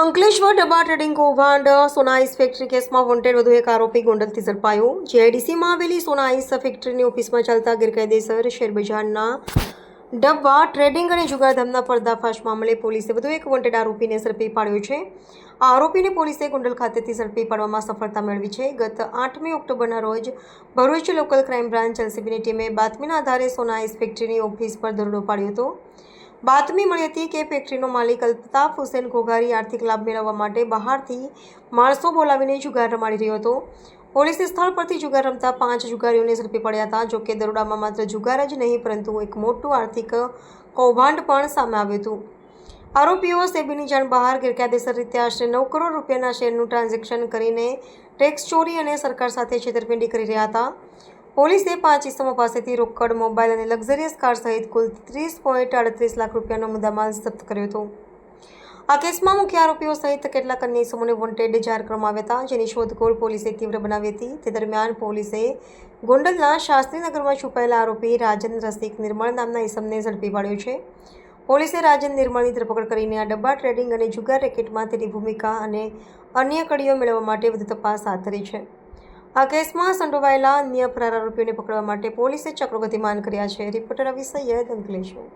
Ankleshwar dabba trading કૌભાંડ. Sona ice factory કેસમાં wanted વધુ એક આરોપી ગોંડલથી ઝડપાયો. જીઆઈડીસીમાં આવેલી સોના આઈસ ફેક્ટરીની ઓફિસમાં ચાલતા ગેરકાયદેસર શેરબજારના ડબ્બા ટ્રેડિંગ અને જુગારધામના પર્દાફાશ મામલે પોલીસે વધુ એક વોન્ટેડ આરોપીને ઝડપી પાડ્યો છે. આ આરોપીને પોલીસે ગોંડલ ખાતેથી ઝડપી પાડવામાં સફળતા મેળવી છે. ગત આઠમી ઓક્ટોબરના રોજ ભરૂચ લોકલ ક્રાઇમ બ્રાન્ચ એલસીબીની ટીમે બાતમીના આધારે સોના આઈસ ફેક્ટરીની ઓફિસ પર દરોડો પાડ્યો હતો. બાતમી મળી હતી કે ફેક્ટરીનો માલિક અલ્તાફ હુસેન ઘોઘારી આર્થિક લાભ મેળવવા માટે બહારથી માણસો બોલાવીને જુગાર રમાડી રહ્યો હતો. પોલીસે સ્થળ પરથી જુગાર રમતા પાંચ જુગારીઓને ઝડપી પડ્યા હતા જોકે દરોડામાં માત્ર જુગાર જ નહીં, પરંતુ એક મોટું આર્થિક કૌભાંડ પણ સામે આવ્યું હતું. આરોપીઓ સેબીની જાણ બહાર ગેરકાયદેસર રીતે આશરે નવ કરોડ રૂપિયાના શેરનું ટ્રાન્ઝેક્શન કરીને ટેક્સ ચોરી અને સરકાર સાથે છેતરપિંડી કરી રહ્યા હતા. પોલીસે પાંચ ઇસમો પાસેથી રોકડ, મોબાઈલ અને લક્ઝરિયસ કાર સહિત કુલ ત્રીસ પોઈન્ટ અડત્રીસ લાખ રૂપિયાનો મુદ્દામાલ જપ્ત કર્યો હતો. આ કેસમાં મુખ્ય આરોપીઓ સહિત કેટલાક અન્ય ઇસમોને વોન્ટેડ જાહેર કરવામાં આવ્યા હતા, જેની શોધખોળ પોલીસે તીવ્ર બનાવી હતી. તે દરમિયાન પોલીસે ગોંડલના શાસ્ત્રીનગરમાં છુપાયેલા આરોપી રાજન રસિક નિર્મળ નામના ઇસમને ઝડપી પાડ્યો છે. પોલીસે રાજન નિર્મળની ધરપકડ કરીને આ ડબ્બા ટ્રેડિંગ અને જુગાર રેકેટમાં તેની ભૂમિકા અને અન્ય કડીઓ મેળવવા માટે વધુ તપાસ હાથ ધરી છે. આ કેસમાં સંડોવાયેલા અન્ય ફરાર આરોપીઓને પકડવા માટે પોલીસે ચક્રો ગતિમાન કર્યા છે. રિપોર્ટર રવિ સૈયદ અંકલેશ્વર.